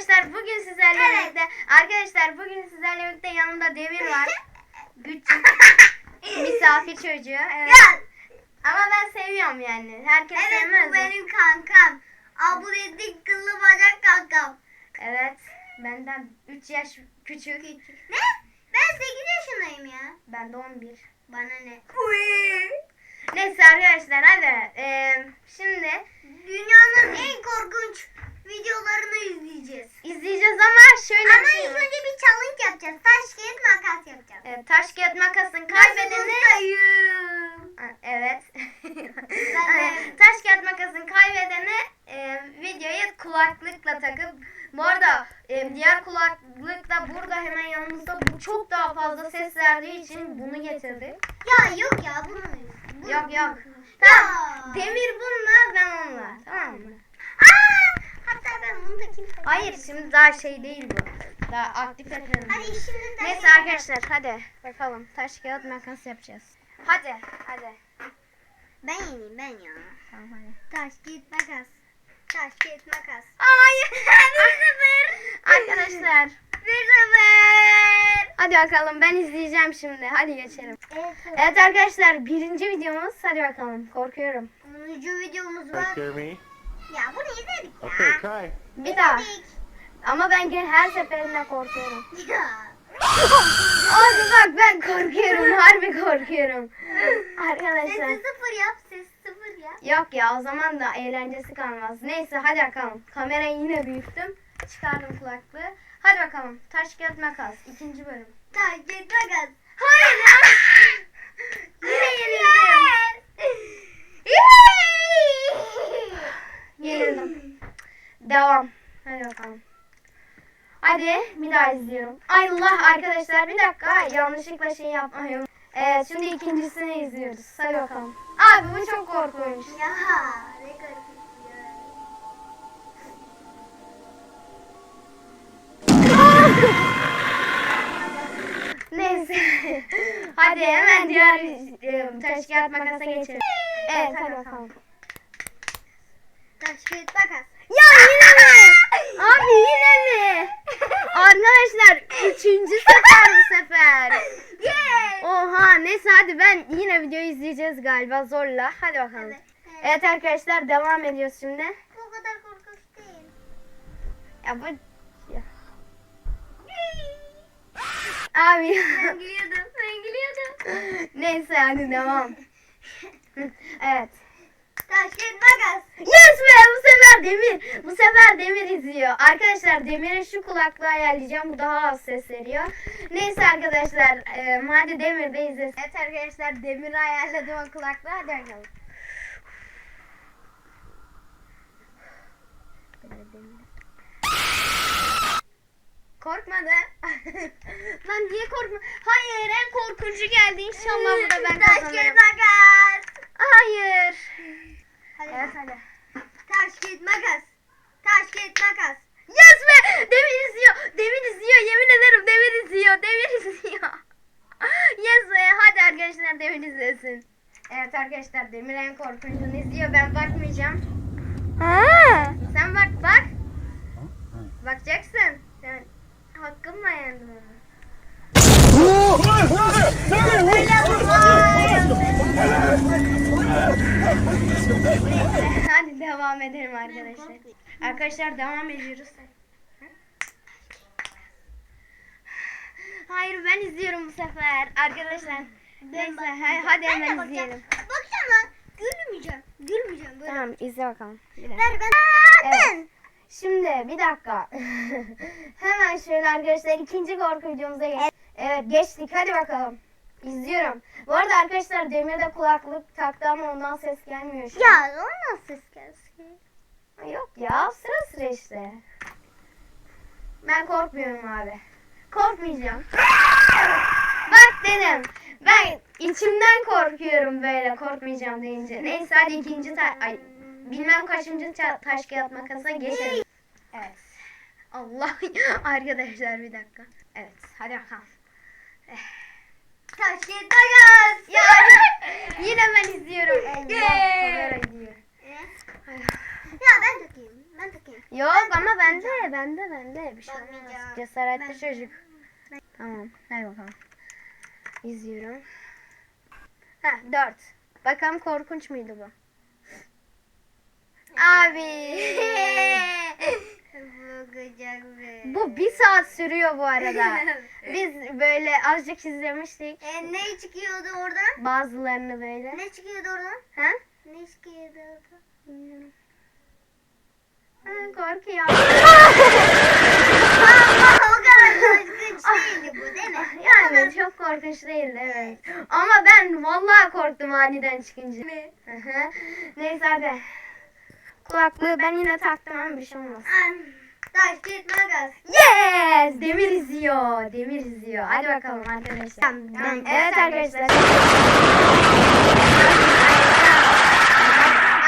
arkadaşlar bugün sizlerle Evet. birlikte arkadaşlar bugün sizlerle birlikte yanımda Demir var. Küçük misafir çocuğu. Evet. Ya, Ama ben seviyorum yani. Herkes evet sevmez. mi? benim kankam. Aa bu dedik kıllı bacak kankam. Evet. Benden 3 yaş küçük. Ne? Ben 8 yaşındayım ya. Ben de 11. Bana ne? Neyse arkadaşlar hadi. Ee, şimdi Dünyanın en korkunç videolarını izleyeceğiz. izleyeceğiz ama şöyle Ama bir şey ilk var. önce bir challenge yapacağız. Taş kağıt makas yapacağız. Evet, taş kağıt makasın kaybedeni? Ha, Evet. Taş kağıt makasın kaybedeni e, videoya kulaklıkla takıp bu arada e, diğer kulaklıkla burada hemen yanımızda bu çok daha fazla ses verdiği için bunu getirdik. Ya yok ya bunu. bunu- Yok yok. Ya. Tamam. Demir bununla ben onunla. Tamam mı? Aa, hatta ben bunu takayım. Hayır şimdi daha şey değil bu. Daha aktif etmedim. Hadi şimdi taş Neyse arkadaşlar hadi bakalım taş kağıt makas yapacağız. Hadi hadi. Ben yeneyim ben ya. Tamam hadi. Taş kağıt makas. Taş kağıt makas. Hayır. Bir sefer. Arkadaşlar Bir sefer. hadi bakalım ben izleyeceğim şimdi. Hadi geçelim. Evet. Evet arkadaşlar birinci videomuz. Hadi bakalım korkuyorum. 10. videomuz var. me. Ya bunu izledik ya. Okay, try. Bir daha. İzledik. Ama ben gene her seferinde korkuyorum. Ya. Abi bak ben korkuyorum. Harbi korkuyorum. Sesi Arkadaşlar. sıfır yap. Sesi sıfır yap. Yok ya o zaman da eğlencesi kalmaz. Neyse hadi bakalım. Kamerayı yine büyüttüm. Çıkardım kulaklığı. Hadi bakalım. Taş kağıt makas. ikinci bölüm. Taş kağıt makas. Hayır ya. Yine yenildim. Yenildim. Devam. Hadi bakalım. Hadi bir daha izliyorum. Allah arkadaşlar bir dakika yanlışlıkla şey yapmayın. Evet şimdi ikincisini izliyoruz. Hadi bakalım. Abi bu çok korkunç. Ya ne garip ya. Neyse. hadi hemen diğer e, taş kağıt makasa geçelim. Evet hadi bakalım. Taş kağıt makas. Ya yine mi? Abi yine mi? Arkadaşlar üçüncü sefer bu sefer. Yes. Oha neyse hadi ben yine videoyu izleyeceğiz galiba zorla. Hadi bakalım. Evet. evet. Evet arkadaşlar devam ediyoruz şimdi. Bu kadar korkunç değil. Ya bu... Ya. Abi ya. Ben gülüyordum. Ben gülüyordum. Neyse hadi devam. evet. Taş kağıt makas. Yes be bu sefer Demir. Bu sefer Demir izliyor. Arkadaşlar Demir'e şu kulaklığı ayarlayacağım. Bu daha az ses veriyor. Neyse arkadaşlar e, hadi Demir de izlesin. Evet arkadaşlar Demir'i ayarladım o kulaklığı. Hadi bakalım. Korkmadı. Lan niye korkma? Hayır en korkuncu geldi. İnşallah bu da ben kazanırım. makas. Hayır. Hadi. Evet hadi. Taş kağıt makas. Taş kağıt makas. Yes be! Demir izliyor. Demir izliyor. Yemin ederim Demir izliyor. Demir izliyor. yes be! Hadi arkadaşlar Demir izlesin. Evet arkadaşlar Demir en korkunçunu izliyor. Ben bakmayacağım. Sen bak bak. Bakacaksın. Sen hakkımla yendim onu. Hadi devam edelim arkadaşlar. Arkadaşlar devam ediyoruz. Hayır ben izliyorum bu sefer. Arkadaşlar. Neyse ha- hadi Ben hemen izleyelim. Lan. Gülmeyeceğim. Gülmeyeceğim böyle. Tamam izle bakalım. Bir dakika. Ver ben. Evet. Şimdi bir dakika. Hemen şöyle arkadaşlar ikinci korku videomuza geç. Evet geçtik hadi bakalım. İzliyorum. Bu arada arkadaşlar Demir'de kulaklık taktı ama ondan ses gelmiyor şu an. Ya ondan ses gelsin. Yok ya sıra sıra işte. Ben korkmuyorum abi. Korkmayacağım. Bak dedim. Ben içimden korkuyorum böyle korkmayacağım deyince. Neyse hadi ikinci ta ay bilmem kaçıncı ta- taş kağıt makasa geçelim. Evet. Allah arkadaşlar bir dakika. Evet hadi bakalım. Taş kağıt makas. Ya yine ben izliyorum. Allah Yay. kamera gidiyor. Ya ben takayım. Ben takayım. Yok ama ben bende bende bende bir şey olmaz. Cesaretli Ben- çocuk. Tamam hadi bakalım. İzliyorum. Ha dört. Bakalım korkunç muydu bu? Abi. Bu bir saat sürüyor bu arada. Biz böyle azıcık izlemiştik. E, ne çıkıyordu oradan? Bazılarını böyle. Ne çıkıyordu oradan? Ha? Ne çıkıyordu oradan? Bilmiyorum. Ha, korkuyor. Ama o kadar korkunç değildi bu değil mi? Yani çok korkunç değildi evet. Ama ben vallahi korktum aniden çıkınca. Hı. Neyse hadi. Kulaklığı ben yine taktım ama bir şey olmaz. Yes! Demir izliyor. Demir izliyor. Hadi bakalım arkadaşlar. Tamam, ben- Evet arkadaşlar.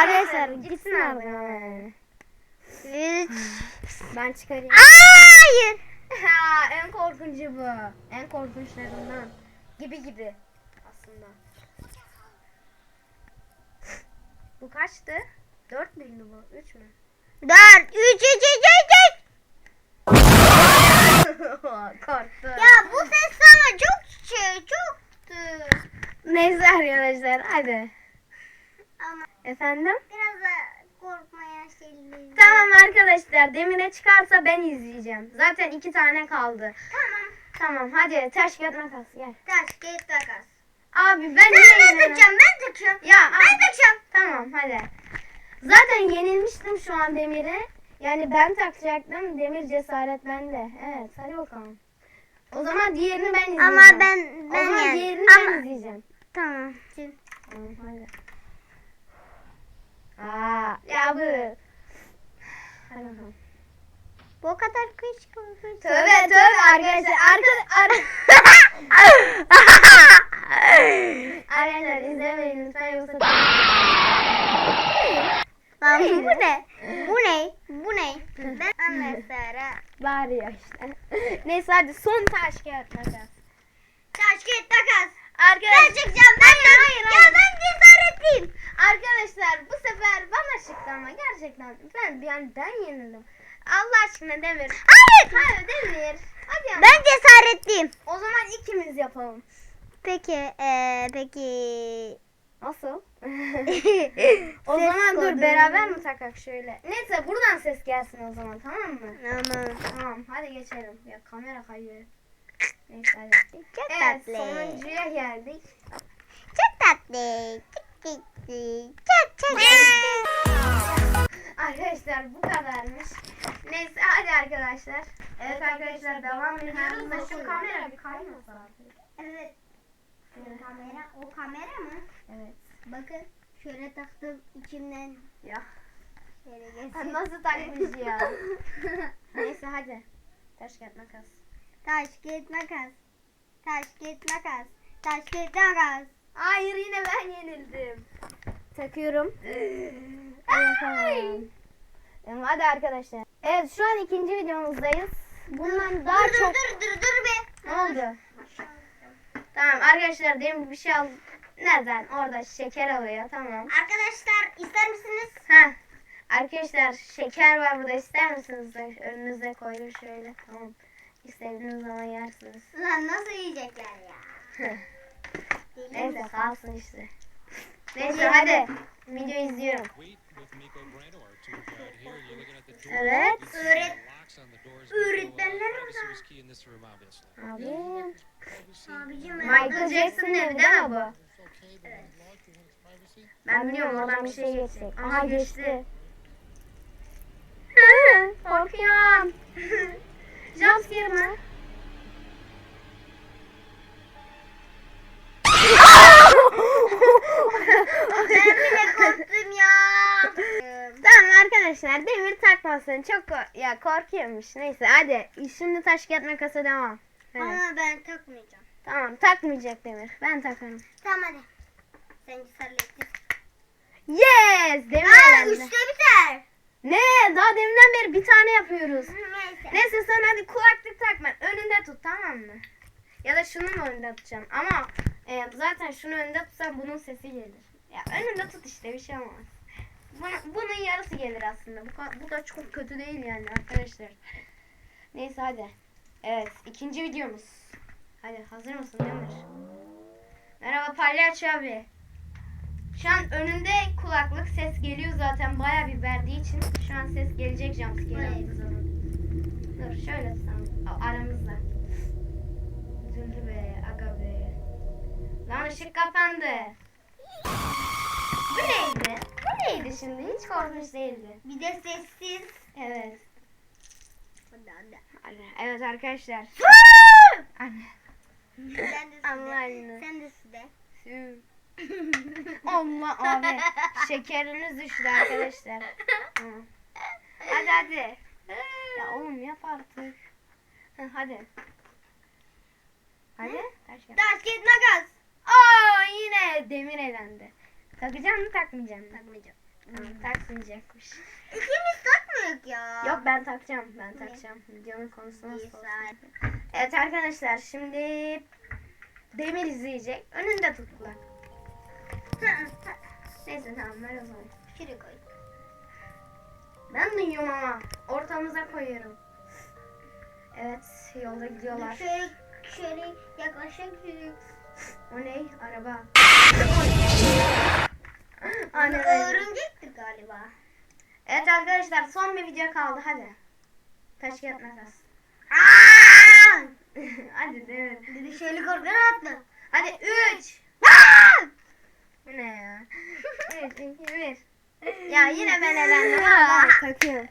Arkadaşlar gitsin abi. Üç. Ben çıkarayım. Hayır. Ha, en korkuncu bu. En korkunçlarından. Gibi gibi aslında. Bu kaçtı? Dört müydü bu? Üç mü? Dört. Üç. Üç. Üç. Üç. üç. Korktu. Ya bu ses sana çok şey çoktu. Neyse arkadaşlar hadi. Ama Efendim? biraz da korkmaya şeyleri. Tamam arkadaşlar Demir'e çıkarsa ben izleyeceğim. Zaten iki tane kaldı. Tamam. Tamam hadi taş kağıt makas gel. Taş git makas. Abi ben Ben, yine ben yenildim. takacağım. Ben takacağım. Ya Ben abi. takacağım. Tamam hadi. Zaten yenilmiştim şu an Demir'e. Yani ben takacaktım. Demir cesaret bende. Evet hadi bakalım. O zaman diğerini ben izleyeceğim. Ama ben o ben zaman yani. diğerini Ama ben izleyeceğim. tamam. Tamam hadi. Aa, ya bu. Hadi bakalım. Bu kadar kış korkunç. Tövbe tövbe arkadaşlar. Arka, ar arkadaşlar izlemeyin lütfen yoksa. Lan bu ne? Bu ne? Bu ne? Ben anlasara. Bağırıyor işte. Neyse hadi son taş kağıt makas. Taş git makas. Arkadaşlar. Ben çekeceğim. Ben Hayır, hayır, Ya hayır. ben cesaretliyim. Arkadaşlar bu sefer bana çıktı ama gerçekten ben yani ben yenildim. Allah aşkına Demir. Hayır. Hayır Demir. Hadi yani. Ben cesaretliyim. O zaman ikimiz yapalım. Peki, eee peki. Nasıl? o Ses zaman dur kodu. beraber mi takak şöyle? Neyse buradan ses gelsin o zaman tamam mı? Aman. Tamam hadi geçelim. Ya kamera kayıyor. Neyse hadi. Çok Evet tatlı. sonuncuya geldik. Çok tatlı. Çok. Çok çok Arkadaşlar bu kadarmış. Neyse hadi arkadaşlar. Evet arkadaşlar devam ediyoruz da şu kamera bir kaymasa artık. Evet. Kamera, o kamera mı? Evet. Bakın şöyle taktım içimden Ya. şöyle Sen geçsin. nasıl takmış ya? Neyse hadi. Taş kağıt makas. Taş git makas. Taş git makas. Taş git makas. Hayır yine ben yenildim. Takıyorum. Ay. Hadi arkadaşlar. Evet şu an ikinci videomuzdayız. Bundan daha dur, çok... Dur dur dur be. Ne oldu? Tamam arkadaşlar demin bir şey al. Nereden? Orada şeker alıyor. Tamam. Arkadaşlar ister misiniz? Ha. Arkadaşlar şeker var burada ister misiniz? Önünüze koydum şöyle. Tamam. İstediğiniz zaman yersiniz. Lan nasıl yiyecekler ya? Neyse kalsın işte. Neyse hadi. Video izliyorum. Evet. You öğretmenler orada. Abi. Michael Jackson'ın evi değil mi bu? Privacy. Ben biliyorum oradan bir şey geçecek. Aha geçti. Korkuyorum. Jumpscare mı? Takmasın. Çok ya korkuyormuş. Neyse hadi. Şimdi taş kağıt makasa devam. Hadi. Ama ben takmayacağım. Tamam takmayacak Demir. Ben takarım. Tamam hadi. Sen cesaretli. Yes! Demir Ha elendi. üçte biter. Ne? Daha deminden beri bir tane yapıyoruz. Neyse. Neyse sen hadi kulaklık tak ben önünde tut tamam mı? Ya da şunu mu önünde tutacaksın? Ama e, zaten şunu önünde tutsan bunun sesi gelir. Ya önünde tut işte bir şey olmaz. Bu- Bunun yarısı gelir aslında. Bu, bu da çok kötü değil yani arkadaşlar. Neyse hadi. Evet ikinci videomuz. Hadi hazır mısın Demir? Merhaba Palyaço abi. Şu an önünde kulaklık ses geliyor zaten baya bir verdiği için şu an ses gelecek jumpscare yaptığı zaman. Dur şöyle tutalım aramızda. Üzüldü be aga be. Lan ışık kapandı. Bu neydi? Neydi şimdi? Hiç korkunç değildi. Bir de sessiz. Evet. Evet arkadaşlar. Anne. Sen de Allah sude. anne. Sen de sude. Allah abi. Şekeriniz düştü arkadaşlar. Hı. hadi hadi. Ya oğlum yap artık. Hı, hadi. Hadi. Taş yap. Taş kağıt makas. Aa yine demir elendi. Takacağım mı takmayacağım mı? Takmayacağım. Tamam, takmayacakmış. İkimiz takmıyoruz ya. Yok ben takacağım. Ben Ne? takacağım. Videonun konusu nasıl olsun? Evet arkadaşlar şimdi Demir izleyecek. Önünde tut kulak. Neyse tamam ver o zaman. Şuraya koy. Ben duyuyorum ama ortamıza koyuyorum. Evet yolda gidiyorlar. Şöyle, şöyle yaklaşık. O ne? Araba. Anne. Öğrenecektik galiba. Evet arkadaşlar son bir video kaldı hadi. Taş kağıt makas. Hadi Demir. Dedi şöyle korkan atla. Hadi 3. Bu ne ya? 3, 2, 1. Ya yine ben elendim. Takıyorum.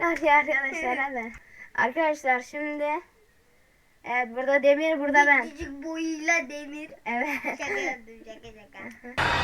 Hadi arkadaşlar hadi. Arkadaşlar şimdi Evet burada Demir burada ben. Küçücük boyuyla demir. Evet. Şaka yaptım şaka şaka.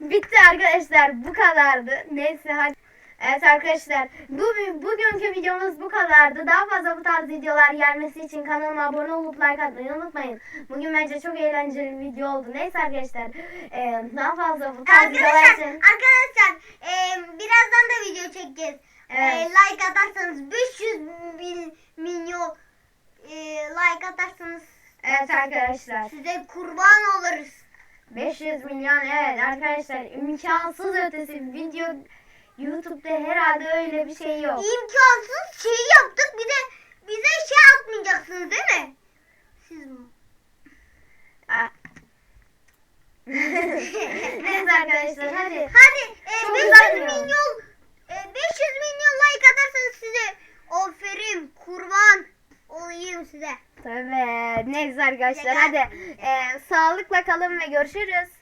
Bitti arkadaşlar bu kadardı. Neyse hadi. Evet arkadaşlar bu bugünkü videomuz bu kadardı. Daha fazla bu tarz videolar gelmesi için kanalıma abone olup like atmayı unutmayın. Bugün bence çok eğlenceli bir video oldu. Neyse arkadaşlar e, daha fazla bu tarz videolar Arkadaşlar, için. arkadaşlar e, birazdan da video çekeceğiz. E, Evet. like atarsanız 500 bin milyon e, like atarsanız Evet arkadaşlar. size kurban oluruz. 500 milyon evet arkadaşlar imkansız ötesi video YouTube'da herhalde öyle bir şey yok. İmkansız şey yaptık bir de bize şey atmayacaksınız değil mi? Siz Aa. Neyse arkadaşlar hadi. Hadi e, Çok 500 güzel ya. milyon e, 500 milyon like atarsanız size aferin kurban olayım size. Tabii. Neyse arkadaşlar hadi. Ee, sağlıkla kalın ve görüşürüz.